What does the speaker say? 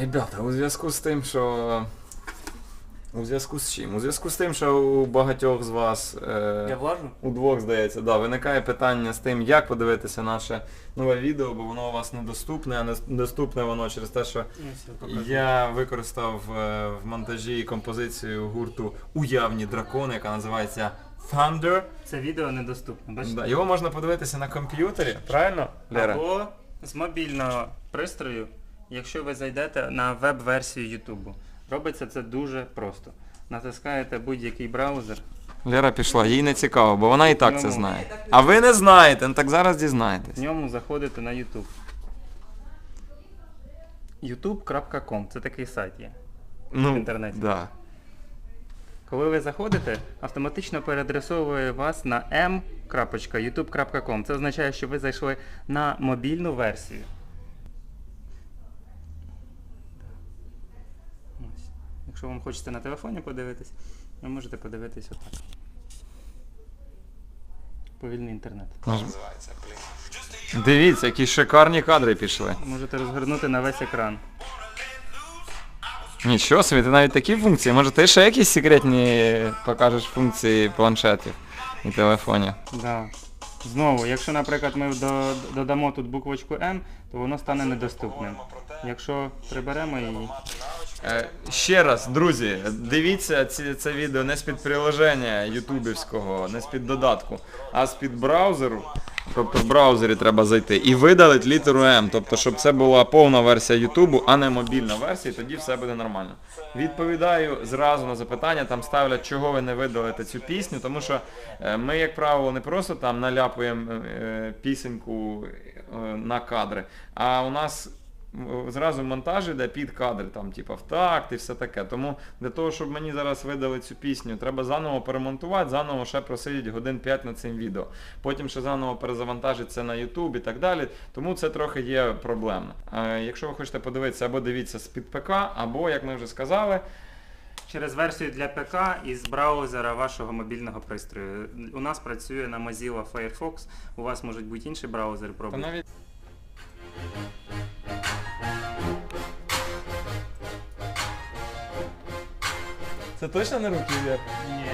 ребята, у зв'язку з тим, що. У зв'язку з чим? У зв'язку з тим, що у багатьох з вас. Е... Я влажу? У двох, здається, да, виникає питання з тим, як подивитися наше нове відео, бо воно у вас недоступне, а недоступне воно через те, що Ну все, покажу. я використав е, в монтажі композицію гурту Уявні дракони, яка називається Thunder. Це відео недоступне, бачите? Да, його можна подивитися на комп'ютері, правильно? Лера? Або з мобільного пристрою, якщо ви зайдете на веб-версію Ютубу. Робиться це дуже просто. Натискаєте будь-який браузер. Лера пішла, їй не цікаво, бо вона і так це Ньому. знає. А ви не знаєте, ну так зараз В дізнаєтесь. ньому заходите на YouTube. youtube.com це такий сайт є. Ну, в інтернеті. Да. Коли ви заходите, автоматично переадресовує вас на m.youtube.com. Це означає, що ви зайшли на мобільну версію. Якщо вам хочеться на телефоні подивитись, ви можете подивитись отак. Повільний інтернет. Дивіться, які шикарні кадри пішли. Можете розгорнути на весь екран. Нічого собі, ти навіть такі функції. Може ти ще якісь секретні покажеш функції планшетів і телефонів? Да. Знову, якщо, наприклад, ми додамо тут буквочку М, то воно стане недоступним. Якщо приберемо її, ще раз, друзі, дивіться ці, це відео не з-під приложення ютубівського, не з-під додатку, а з-під браузеру. Тобто в браузері треба зайти і видалити літеру М. Тобто, щоб це була повна версія Ютубу, а не мобільна версія, і тоді все буде нормально. Відповідаю зразу на запитання, там ставлять, чого ви не видалите цю пісню, тому що е, ми, як правило, не просто там наляпуємо е, пісеньку е, на кадри, а у нас зразу монтаж іде під кадри, там, типа в такт і все таке. Тому для того, щоб мені зараз видали цю пісню, треба заново перемонтувати, заново ще просидіти годин 5 над цим відео. Потім ще заново перезавантажити це на YouTube і так далі. Тому це трохи є проблемно. Е, якщо ви хочете подивитися, або дивіться з-під ПК, або, як ми вже сказали, через версію для ПК із браузера вашого мобільного пристрою. У нас працює на Mozilla Firefox, у вас можуть бути інші браузери, то Це точно не руки, вверх? Ні.